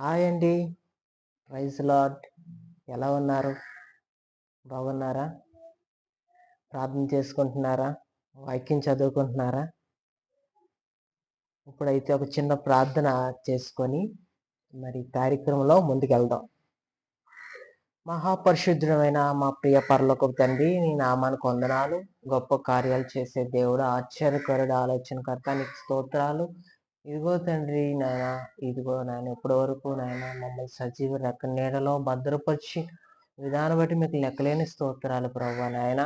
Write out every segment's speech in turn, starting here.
Hi అండి. Praise lord ఎలా ఉన్నారు? బాగున్నారా? ప్రార్థన చేసుకుంటున్నారా? వాక్యం చదువుకుంటున్నారా? ఇప్పుడైతే ఒక చిన్న ప్రార్థన చేసుకొని మరి కార్యక్రమంలో ముందుకెళ్దాం. మహాపరిశుద్ధమైన మా ప్రియ పరలోక తండ్రి నీ నామానికి వందనాలు. గొప్ప కార్యాలు చేసే దేవుడు ఆశ్చర్యకరుడు ఆలోచనకర్త నీకు స్తోత్రాలు. ఇదిగో తండ్రి నాయన ఇదిగో నాయన ఇప్పటి వరకు నాయన మమ్మల్ని సజీవ రెక్క నీడలో భద్రపరిచి విధానం బట్టి మీకు లెక్కలేని స్తోత్రాలు ప్రభు నాయన.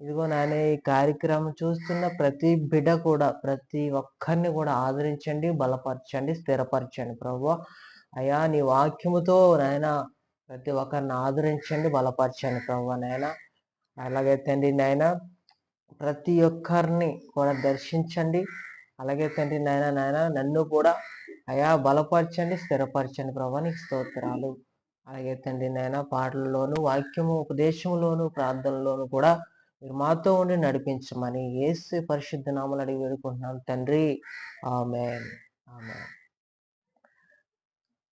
ఇదిగో నాయన ఈ కార్యక్రమం చూస్తున్న ప్రతి బిడ్డ కూడా ప్రతి ఒక్కరిని కూడా ఆదరించండి బలపరచండి స్థిరపరచండి ప్రభు అయా నీ వాక్యముతో నాయన ప్రతి ఒక్కరిని ఆదరించండి బలపరచండి ప్రభు నాయన. అలాగే తండ్రి నాయన ప్రతి ఒక్కరిని కూడా దర్శించండి అలాగే తండ్రి నాయన నాయన నన్ను కూడా అయా బలపరచండి స్థిరపరచండి ప్రభా నీకు స్తోత్రాలు. అలాగే తండ్రి నాయన పాటలలోను వాక్యము ఉపదేశంలోను ప్రార్థనలోను కూడా మీరు మాతో ఉండి నడిపించమని ఏసు పరిశుద్ధ నామలు అడిగి వేడుకుంటున్నాను తండ్రి ఆమె ఆమె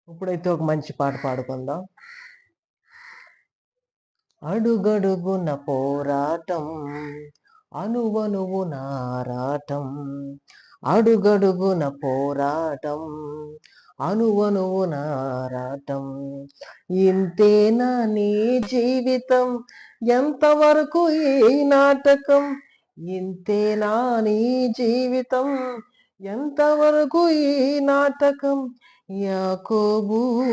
ఇప్పుడైతే ఒక మంచి పాట పాడుకుందాం. అడుగడుగున పోరాటం అనువనువు నారాటం అడుగడుగున పోరాటం అనువనువు నారాటం. ఇంతేనా నీ జీవితం? ఎంతవరకు ఈ నాటకం? ఇంతేనా నీ జీవితం? ఎంతవరకు ఈ నాటకం? యాకోబూ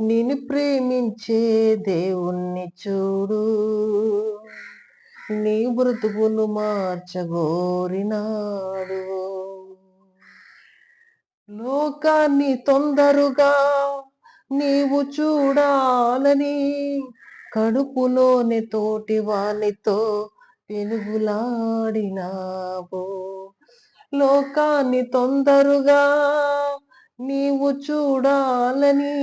నిన్ను ప్రేమించే దేవుణ్ణి చూడు. నీ బ్రతుకును మార్చగోరినాడు. లోకాన్ని తొందరగా నీవు చూడాలని కడుపులోని తోటి వానితో పెనుగులాడినావు లోకాన్ని తొందరగా నీవు చూడాలని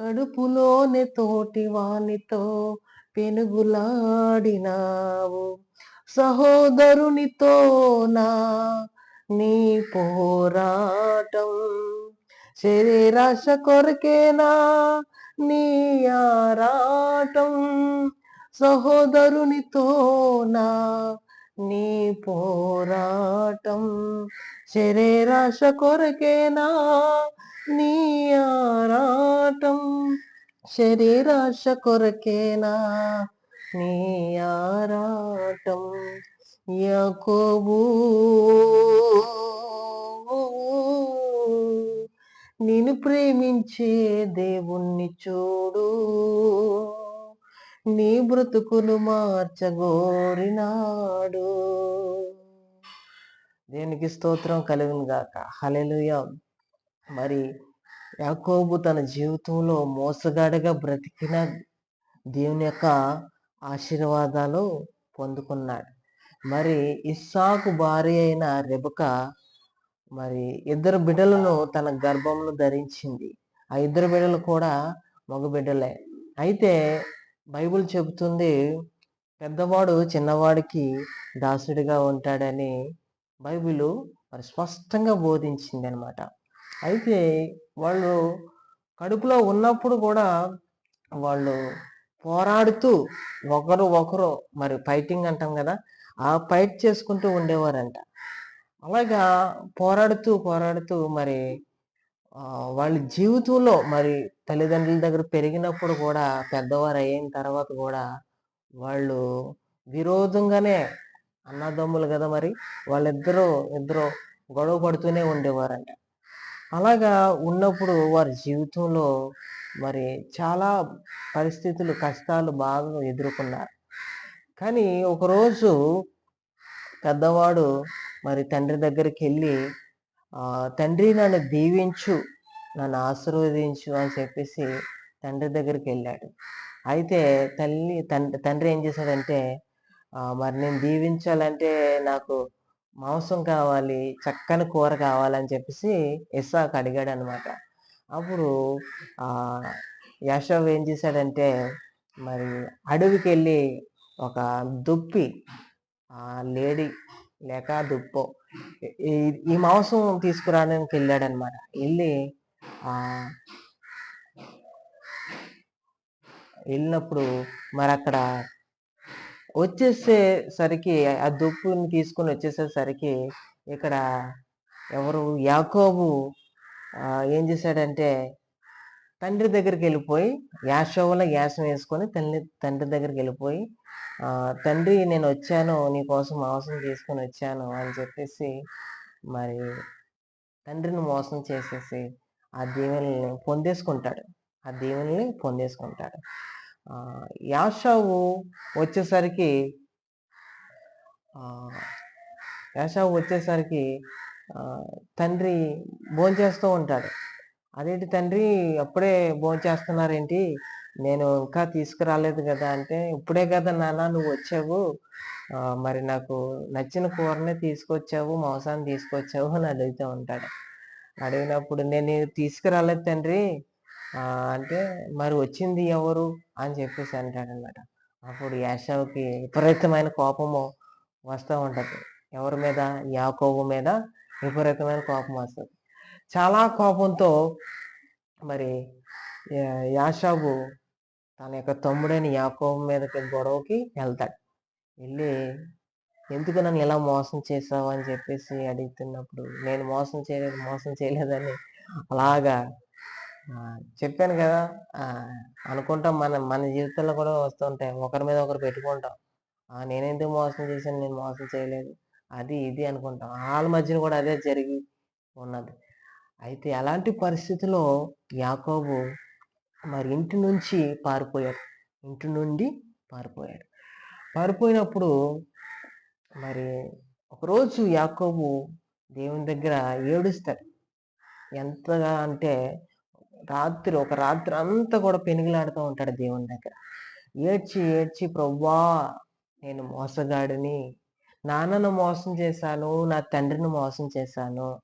కడుపులోని తోటి వానితో పెనుగులాడినావు. సహోదరునితో నా నీ పోరాటం. శరీరాశ కొరకేనా నీ ఆరాటం. సహోదరునితో నా నీ పోరాటం. శరీరాశ కొరకేనా నీ ఆరాటం. శరీరాశ కొరకేనా నీ ఆరాటం యాకోబు. నేను ప్రేమించే దేవుణ్ణి చూడు. నీ బ్రతుకును మార్చగోరినాడు. దేనికి స్తోత్రం కలిగిన గాక హలెలుయ మరి యాకోబు తన జీవితంలో మోసగాడిగా బ్రతికిన దేవుని యొక్క ఆశీర్వాదాలు పొందుకున్నాడు. మరి ఇస్సాకు భార్య అయిన రెబక మరి ఇద్దరు బిడ్డలను తన గర్భంలో ధరించింది. ఆ ఇద్దరు బిడ్డలు కూడా మగ బిడ్డలే అయితే బైబుల్ చెబుతుంది పెద్దవాడు చిన్నవాడికి దాసుడిగా ఉంటాడని బైబిల్ మరి స్పష్టంగా బోధించింది అనమాట అయితే వాళ్ళు కడుపులో ఉన్నప్పుడు కూడా వాళ్ళు పోరాడుతూ ఒకరు ఒకరు మరి ఫైటింగ్ అంటాం కదా ఆ ఫైట్ చేసుకుంటూ ఉండేవారంట. అలాగా పోరాడుతూ పోరాడుతూ మరి వాళ్ళ జీవితంలో మరి తల్లిదండ్రుల దగ్గర పెరిగినప్పుడు కూడా పెద్దవారు అయిన తర్వాత కూడా వాళ్ళు విరోధంగానే అన్నదమ్ములు కదా మరి వాళ్ళిద్దరూ ఇద్దరు గొడవ పడుతూనే ఉండేవారంట. అలాగా ఉన్నప్పుడు వారి జీవితంలో మరి చాలా పరిస్థితులు కష్టాలు బాగా ఎదుర్కొన్నారు. కానీ ఒకరోజు పెద్దవాడు మరి తండ్రి దగ్గరికి వెళ్ళి తండ్రి నన్ను దీవించు నన్ను ఆశీర్వదించు అని చెప్పేసి తండ్రి దగ్గరికి వెళ్ళాడు. అయితే తల్లి తండ్రి తండ్రి ఏం చేశాడంటే మరి నేను దీవించాలంటే నాకు మాంసం కావాలి చక్కని కూర కావాలని చెప్పేసి ఇస్సాకు అడిగాడు అనమాట అప్పుడు ఆ యశవ్ ఏం చేశాడంటే మరి అడవికి వెళ్ళి ఒక దుప్పి ఆ లేడీ లేక దుప్పో ఈ- ఈ మాంసం తీసుకురావడానికి వెళ్ళాడనమాట. వెళ్ళి వెళ్ళినప్పుడు మరి అక్కడ వచ్చేసేసరికి ఆ దుప్పుని తీసుకుని వచ్చేసేసరికి ఇక్కడ ఎవరు యాకోబు ఏం చేశాడంటే తండ్రి దగ్గరికి వెళ్ళిపోయి యాశోవలో యాసం వేసుకొని తండ్రి తండ్రి దగ్గరికి వెళ్ళిపోయి తండ్రి నేను వచ్చాను నీ కోసం మాంసం తీసుకొని వచ్చాను అని చెప్పేసి మరి తండ్రిని మోసం చేసేసి ఆ దీవెనల్ని పొందేసుకుంటాడు. ఆ దీవెనల్ని పొందేసుకుంటాడు. యాషావు వచ్చేసరికి యాషావు వచ్చేసరికి తండ్రి భోంచేస్తూ ఉంటాడు. అదేంటి తండ్రి అప్పుడే భోంచేస్తున్నారేంటి? నేను ఇంకా తీసుకురాలేదు కదా అంటే ఇప్పుడే కదా నాన్న నువ్వు వచ్చావు. మరి నాకు నచ్చిన కూరనే తీసుకొచ్చావు మాంసాన్ని తీసుకొచ్చావు అని అడుగుతూ ఉంటాడు. అడిగినప్పుడు నేను తీసుకురాలేదు తండ్రి అంటే మరి వచ్చింది ఎవరు? అని చెప్పేసి అంటాడనమాట అప్పుడు యాషవ్కి విపరీతమైన కోపము వస్తూ ఉంటుంది. ఎవరి మీద? యాకోబు మీద విపరీతమైన కోపం వస్తుంది. చాలా కోపంతో మరి యాషాబు తన యొక్క తమ్ముడైన యాకోబు మీదకి గొడవకి వెళ్తాడు. వెళ్ళి ఎందుకు నన్ను ఇలా మోసం చేసావు? అని చెప్పేసి అడుగుతున్నప్పుడు నేను మోసం చేయలేదు మోసం చేయలేదని అలాగా చెప్పాను కదా అనుకుంటాం మన మన జీవితంలో కూడా వస్తుంటాయి ఒకరి మీద ఒకరు పెట్టుకుంటాం. నేనెందుకు మోసం చేశాను? నేను మోసం చేయలేదు. అది ఇది అనుకుంటాం. వాళ్ళ మధ్యన కూడా అదే జరిగి ఉన్నది. అయితే అలాంటి పరిస్థితిలో యాకోబు మరి ఇంటి నుంచి పారిపోయాడు. ఇంటి నుండి పారిపోయాడు. పారిపోయినప్పుడు మరి ఒకరోజు యాకోబు దేవుని దగ్గర ఏడుస్తాడు. ఎంతగా అంటే రాత్రి ఒక రాత్రి అంతా కూడా పెనుగులాడుతూ ఉంటాడు దేవుని దగ్గర. ఏడ్చి ఏడ్చి ప్రవ్వా నేను మోసగాడిని. నాన్నను మోసం చేశాను నా తండ్రిని మోసం చేశాను.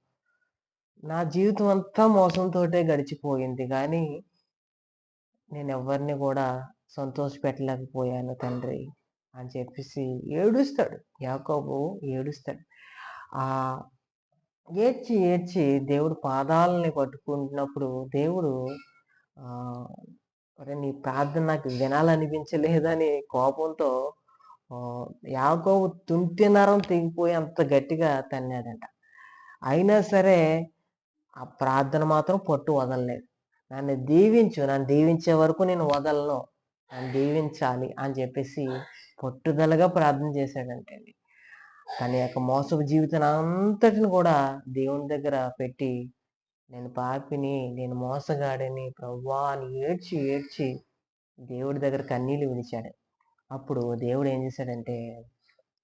నా జీవితం అంతా మోసంతోటే గడిచిపోయింది. కానీ నేను ఎవరిని కూడా సంతోష పెట్టలేకపోయాను తండ్రి అని చెప్పేసి ఏడుస్తాడు. యాకోబు ఏడుస్తాడు. ఆ ఏడ్చి ఏడ్చి దేవుడు పాదాలని పట్టుకుంటున్నప్పుడు దేవుడు మరి నీ ప్రార్థన నాకు వినాలనిపించలేదని కోపంతో ఆ, యాకోబు తుంటి నరం తెగిపోయి అంత గట్టిగా తన్నాడంట. అయినా సరే ఆ ప్రార్థన మాత్రం పట్టు వదలలేదు. నన్ను దీవించు నన్ను దీవించే వరకు నేను వదలను నన్ను దీవించాలి అని చెప్పేసి పట్టుదలగా ప్రార్థన చేశాడంటండి. తన యొక్క మోసపు జీవితం అంతటిని కూడా దేవుని దగ్గర పెట్టి నేను పాపిని నేను మోసగాడిని ప్రవ్వా అని ఏడ్చి ఏడ్చి దేవుడి దగ్గర కన్నీళ్ళు విడిచాడు. అప్పుడు దేవుడు ఏం చేశాడంటే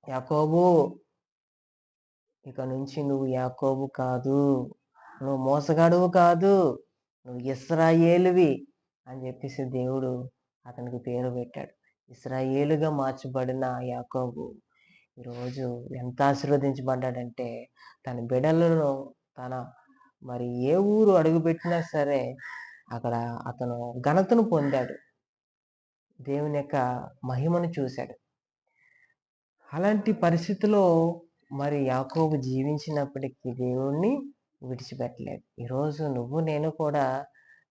యాకోబు ఇక నుంచి నువ్వు యాకోబు కాదు నువ్వు మోసగాడువు కాదు నువ్వు ఇస్రాయేలువి అని చెప్పేసి దేవుడు అతనికి పేరు పెట్టాడు. ఇస్రాయేలుగా మార్చబడిన యాకోబు ఈరోజు ఎంత ఆశీర్వదించబడ్డాడంటే తన బిడలను తన మరి ఏ ఊరు అడుగుపెట్టినా సరే అక్కడ అతను ఘనతను పొందాడు. దేవుని యొక్క మహిమను చూశాడు. అలాంటి పరిస్థితిలో మరి యాకోబు జీవించినప్పటికీ దేవుణ్ణి విడిచిపెట్టలేదు. ఈరోజు నువ్వు నేను కూడా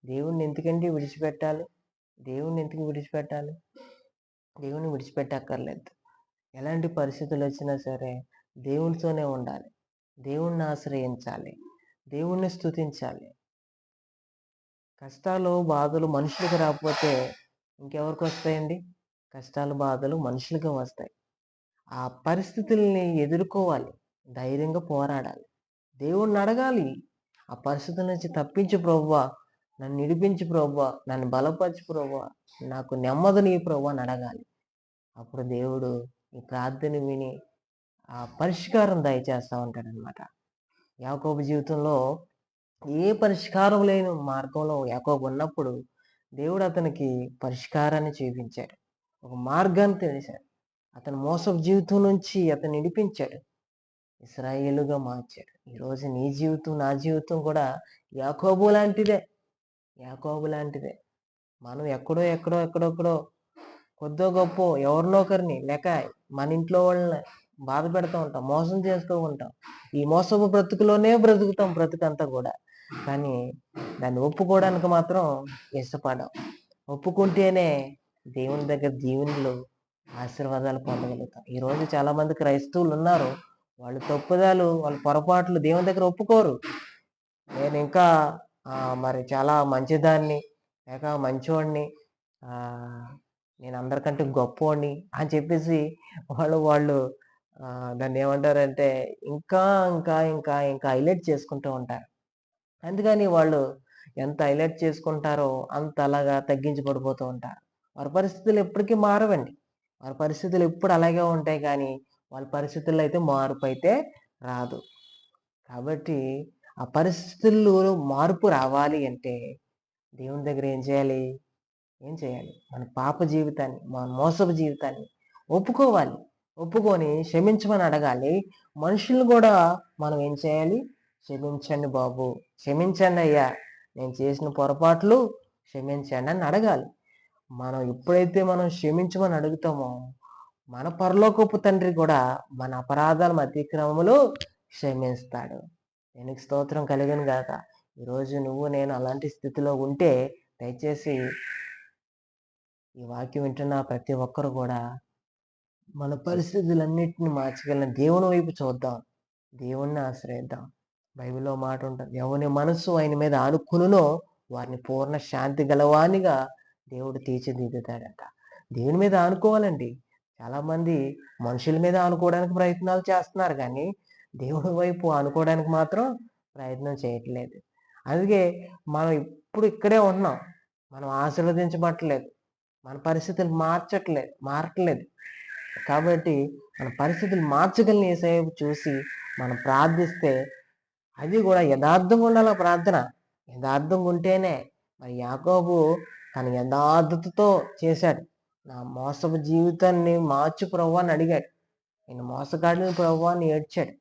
దేవుణ్ణి ఎందుకంటే విడిచిపెట్టాలి? దేవుణ్ణి ఎందుకు విడిచిపెట్టాలి? దేవుణ్ణి విడిచిపెట్టక్కర్లేదు. ఎలాంటి పరిస్థితులు వచ్చినా సరే దేవునితోనే ఉండాలి. దేవుణ్ణి ఆశ్రయించాలి. దేవుణ్ణి స్థుతించాలి కష్టాలు బాధలు మనుషులకు రాకపోతే ఇంకెవరికి వస్తాయండి? కష్టాలు బాధలు మనుషులుగా వస్తాయి. ఆ పరిస్థితుల్ని ఎదుర్కోవాలి. ధైర్యంగా పోరాడాలి. దేవుణ్ణి అడగాలి. ఆ పరిస్థితుల నుంచి తప్పించు ప్రవ్వా నన్ను నిడిపించు ప్రవ్వా నన్ను బలపరచు ప్రవ్వా నాకు నెమ్మదిని ప్రవ్వా అని అడగాలి. అప్పుడు దేవుడు ఈ ప్రార్థన విని ఆ పరిష్కారం దయచేస్తా ఉంటాడు అనమాట యాకోబు జీవితంలో ఏ పరిష్కారం లేని మార్గంలో యాకోబు ఉన్నప్పుడు దేవుడు అతనికి పరిష్కారాన్ని చూపించాడు. ఒక మార్గాన్ని తెలిసాడు. అతను మోసపు జీవితం నుంచి అతను నిడిపించాడు ఇస్రాయేలుగా మార్చాడు. ఈరోజు నీ జీవితం నా జీవితం కూడా యాకోబు లాంటిదే. యాకోబు లాంటిదే. మనం ఎక్కడో ఎక్కడో ఎక్కడొక్కడో కొద్దో గొప్ప ఎవరినో ఒకరిని లేక మన ఇంట్లో వాళ్ళని బాధ పెడతా ఉంటాం మోసం చేస్తూ ఉంటాం. ఈ మోసపు బ్రతుకులోనే బ్రతుకుతాం బ్రతుకంతా కూడా. కానీ దాన్ని ఒప్పుకోవడానికి మాత్రం ఇష్టపడం. ఒప్పుకుంటేనే దేవుని దగ్గర దీవెనలు ఆశీర్వాదాలు పొందగలుగుతాం. ఈరోజు చాలామంది క్రైస్తవులు ఉన్నారు. వాళ్ళు తప్పుదాలు వాళ్ళ పొరపాట్లు దేవుని దగ్గర ఒప్పుకోరు. నేను ఇంకా మరి చాలా మంచిదాన్ని లేక మంచివాడిని నేను అందరికంటే గొప్పవాడిని అని చెప్పేసి వాళ్ళు వాళ్ళు దాన్ని ఏమంటారంటే ఇంకా ఇంకా ఇంకా ఇంకా హైలైట్ చేసుకుంటూ ఉంటారు. అందుకని వాళ్ళు ఎంత హైలైట్ చేసుకుంటారో అంత అలాగా తగ్గించి పడిపోతూ ఉంటారు. వారి పరిస్థితులు ఎప్పటికీ మారవండి. వారి పరిస్థితులు ఎప్పుడు అలాగే ఉంటాయి కానీ వాళ్ళ పరిస్థితుల్లో అయితే మార్పు అయితే రాదు. కాబట్టి ఆ పరిస్థితుల్లో మార్పు రావాలి అంటే దేవుని దగ్గర ఏం చేయాలి? ఏం చేయాలి? మన పాప జీవితాన్ని మన మోసపు జీవితాన్ని ఒప్పుకోవాలి. ఒప్పుకొని క్షమించమని అడగాలి. మనుషులు కూడా మనం ఏం చేయాలి? క్షమించండి బాబు. క్షమించండి అయ్యా. నేను చేసిన పొరపాట్లు క్షమించండి అని అడగాలి. మనం ఎప్పుడైతే మనం క్షమించమని అడుగుతామో మన పరలోకపు తండ్రి కూడా మన అపరాధాల అతిక్రమములు క్షమిస్తాడు. దీనికి స్తోత్రం కలిగిన గాక. ఈరోజు నువ్వు నేను అలాంటి స్థితిలో ఉంటే దయచేసి ఈ వాక్యం వింటున్న ప్రతి ఒక్కరు కూడా మన పరిస్థితులన్నింటిని మార్చగలిగిన దేవుని వైపు చూద్దాం. దేవుణ్ణి ఆశ్రయిద్దాం. బైబిల్లో మాట ఉంటుంది ఎవని మనస్సు ఆయన మీద ఆనుకునునో వారిని పూర్ణ శాంతి గలవానిగా దేవుడు తీర్చిదిద్దుతాడట. దేవుని మీద ఆనుకోవాలండి. చాలా మంది మనుషుల మీద ఆనుకోవడానికి ప్రయత్నాలు చేస్తున్నారు కానీ దేవుడి వైపు ఆనుకోవడానికి మాత్రం ప్రయత్నం చేయట్లేదు. అందుకే మనం ఇప్పుడు ఇక్కడే ఉన్నాం. మనం ఆశీర్వదించబట్టలేదు. మన పరిస్థితులు మార్చట్లేదు మారట్లేదు. కాబట్టి మన పరిస్థితులు మార్చగలిగిన ఏసేపు చూసి మనం ప్రార్థిస్తే అది కూడా యథార్థంగా ఉండాలి ప్రార్థన. యథార్థంగా ఉంటేనే మరి యాకోబు తన యథార్థతతో చేశాడు. నా మోసపు జీవితాన్ని మార్చు ప్రభు అని అడిగాడు. నేను మోసగాడిని ప్రభు అని ఏడ్చాడు.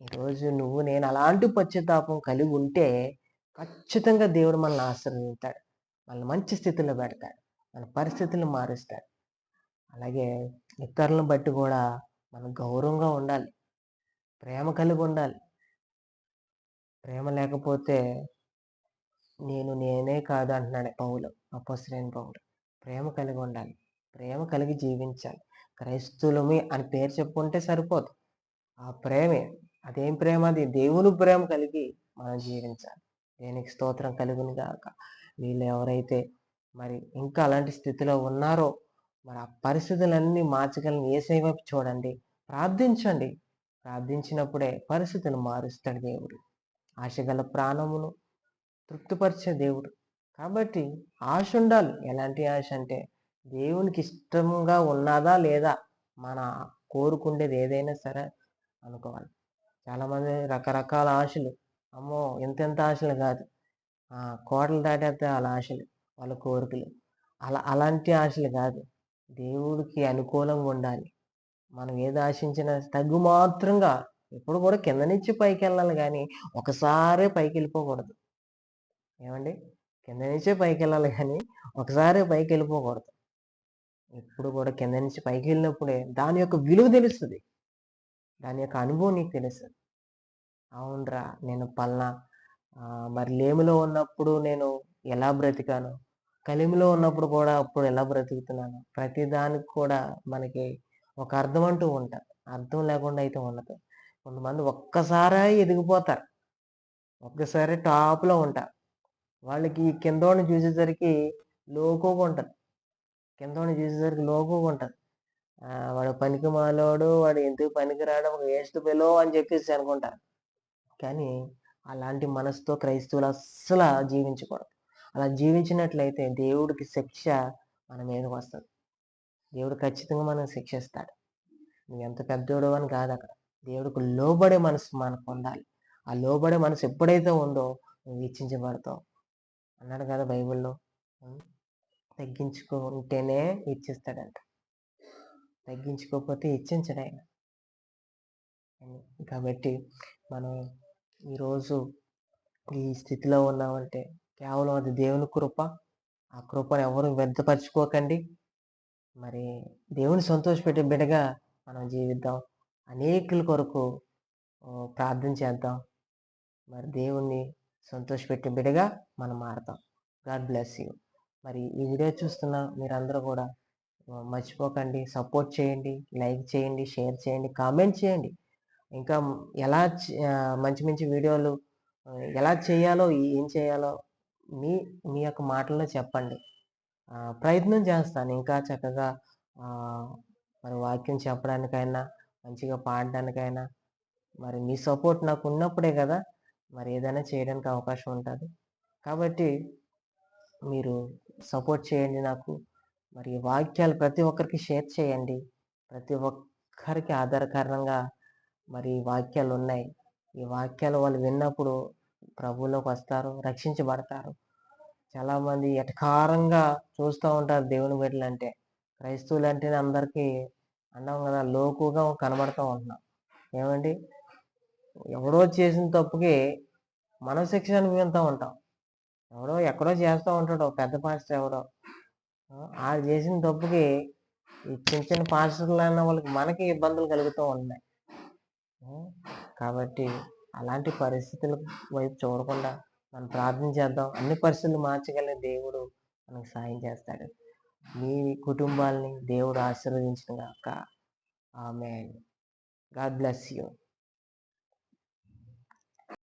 ఈరోజు నువ్వు నేను అలాంటి పశ్చాత్తాపం కలిగి ఉంటే ఖచ్చితంగా దేవుడు మనల్ని ఆశ్రయించాడు మనల్ని మంచి స్థితిలో పెడతాడు. మన పరిస్థితులను మారుస్తాయి. అలాగే ఇతరులను బట్టి కూడా మనం గౌరవంగా ఉండాలి. ప్రేమ కలిగి ఉండాలి. ప్రేమ లేకపోతే నేను నేనే కాదు అంటున్నాడు పౌలు అపశ్రేణి పౌలు. ప్రేమ కలిగి ఉండాలి. ప్రేమ కలిగి జీవించాలి. క్రైస్తులమి అని పేరు చెప్పుకుంటే సరిపోదు. ఆ ప్రేమే అదేం ప్రేమ అది? దేవుని ప్రేమ కలిగి మనం జీవించాలి. దేనికి స్తోత్రం కలుగునిగాక వీళ్ళు ఎవరైతే మరి ఇంకా అలాంటి స్థితిలో ఉన్నారో మరి ఆ పరిస్థితులన్నీ మార్చగలని ఏసై వైపు చూడండి. ప్రార్థించండి. ప్రార్థించినప్పుడే పరిస్థితులు మారుస్తాడు దేవుడు. ఆశగల ప్రాణమును తృప్తిపరిచే దేవుడు. కాబట్టి ఆశ ఉండాలి. ఎలాంటి ఆశ అంటే దేవునికి ఇష్టంగా ఉన్నదా లేదా మన కోరుకుండేది ఏదైనా సరే అనుకోవాలి. చాలామంది రకరకాల ఆశలు. అమ్మో! ఎంతెంత ఆశలు కాదు. కోటలు దాటేస్తే వాళ్ళ ఆశలు. వాళ్ళ కోరికలు. అలా అలాంటి ఆశలు కాదు. దేవుడికి అనుకూలంగా ఉండాలి. మనం ఏది ఆశించినా తగ్గు మాత్రంగా ఎప్పుడు కూడా కింద నుంచి పైకి వెళ్ళాలి కానీ ఒకసారే పైకి వెళ్ళిపోకూడదు. ఏమండి? కింద నుంచే పైకి వెళ్ళాలి కానీ ఒకసారి పైకి వెళ్ళిపోకూడదు. ఎప్పుడు కూడా కింద నుంచి పైకి వెళ్ళినప్పుడే దాని యొక్క విలువ తెలుస్తుంది. దాని యొక్క అనుభవం నీకు తెలుస్తుంది. అవునరా నేను పల్నా. మరి లేములో ఉన్నప్పుడు నేను ఎలా బ్రతికాను? కలిమిలో ఉన్నప్పుడు కూడా అప్పుడు ఎలా బ్రతుకుతున్నాను? ప్రతి దానికి కూడా మనకి ఒక అర్థం అంటూ ఉంటుంది అర్థం లేకుండా అయితే ఉండదు. కొంతమంది ఒక్కసారి ఎదిగిపోతారు. ఒక్కసారి టాప్లో ఉంటారు. వాళ్ళకి కిందోని చూసేసరికి లోకోగా ఉంటుంది. కిందోని చూసేసరికి లోకోగా ఉంటుంది. వాడు పనికి మాలోడు వాడు ఎందుకు పనికిరాడు ఒక వేస్ట్ పిలో అని చెప్పేసి అనుకుంటారు. కానీ అలాంటి మనసుతో క్రైస్తవులు అస్సలు జీవించకూడదు. అలా జీవించినట్లయితే దేవుడికి శిక్ష మన మీదకి వస్తుంది. దేవుడు ఖచ్చితంగా మనం శిక్షిస్తాడు. నువ్వు ఎంత పెద్దోడు అని కాదు అక్కడ. దేవుడికి లోబడే మనసు మనకు ఉండాలి. ఆ లోబడే మనసు ఎప్పుడైతే ఉందో నువ్వు ఇచ్చించబడతావు. అన్నాడు కదా బైబిల్లో. తగ్గించుకుంటేనే ఇచ్చిస్తాడంట. తగ్గించుకోకపోతే ఇచ్చించడు ఆయన. కాబట్టి మనం ఈరోజు ఈ స్థితిలో ఉన్నామంటే కేవలం అది దేవుని కృప. ఆ కృపను ఎవరు వ్యర్థపరచుకోకండి. మరి దేవుని సంతోషపెట్టే బిడ్డగా మనం జీవిద్దాం. అనేకుల కొరకు ప్రార్థన చేద్దాం. మరి దేవుణ్ణి సంతోషపెట్టే బిడ్డగా మనం మారతాం. God bless you. మరి ఈ వీడియో చూస్తున్న మీరందరూ కూడా మర్చిపోకండి. సపోర్ట్ చేయండి. లైక్ చేయండి. షేర్ చేయండి. కామెంట్ చేయండి. ఇంకా ఎలా మంచి మంచి వీడియోలు ఎలా చేయాలో ఏం చేయాలో మీ మీ యొక్క మాటల్లో చెప్పండి. ప్రయత్నం చేస్తాను. ఇంకా చక్కగా మరి వాక్యం చెప్పడానికైనా మంచిగా పాడడానికైనా మరి మీ సపోర్ట్ నాకు ఉన్నప్పుడే కదా మరి ఏదైనా చేయడానికి అవకాశం ఉంటుంది. కాబట్టి మీరు సపోర్ట్ చేయండి నాకు. మరి వాక్యాలు ప్రతి ఒక్కరికి షేర్ చేయండి. ప్రతి ఒక్కరికి ఆధారకారణంగా మరి వాక్యాలు ఉన్నాయి. ఈ వాక్యాలు వాళ్ళు విన్నప్పుడు ప్రభువులోకి వస్తారు రక్షించబడతారు. చాలామంది ఎటకారంగా చూస్తూ ఉంటారు దేవుని బిడ్డలు అంటే క్రైస్తవులు అంటేనే అందరికీ అన్నాం కదా లోకుగా కనబడుతూ ఉంటున్నాం. ఏమండి? ఎవడో చేసిన తప్పుకి మనం శిక్ష అనుభవిస్తూ ఉంటాం. ఎవడో ఎక్కడో చేస్తూ ఉంటాడు ఒక పెద్ద పాస్టర్ ఎవడో. ఆ, ఆడు చేసిన తప్పుకి ఈ చిన్న చిన్న పాస్టర్లు అన్న వాళ్ళకి మనకి ఇబ్బందులు కలుగుతూ ఉన్నాయి కాబట్టి అలాంటి పరిస్థితుల వైపు చూడకుండా మనం ప్రార్థన చేద్దాం. అన్ని పరిస్థితులు మార్చగలిగిన దేవుడు మనకు సాయం చేస్తాడు. మీ కుటుంబాల్ని దేవుడు ఆశీర్వదించిన గాక. ఆమె గాడ్ బ్లెస్ యూ.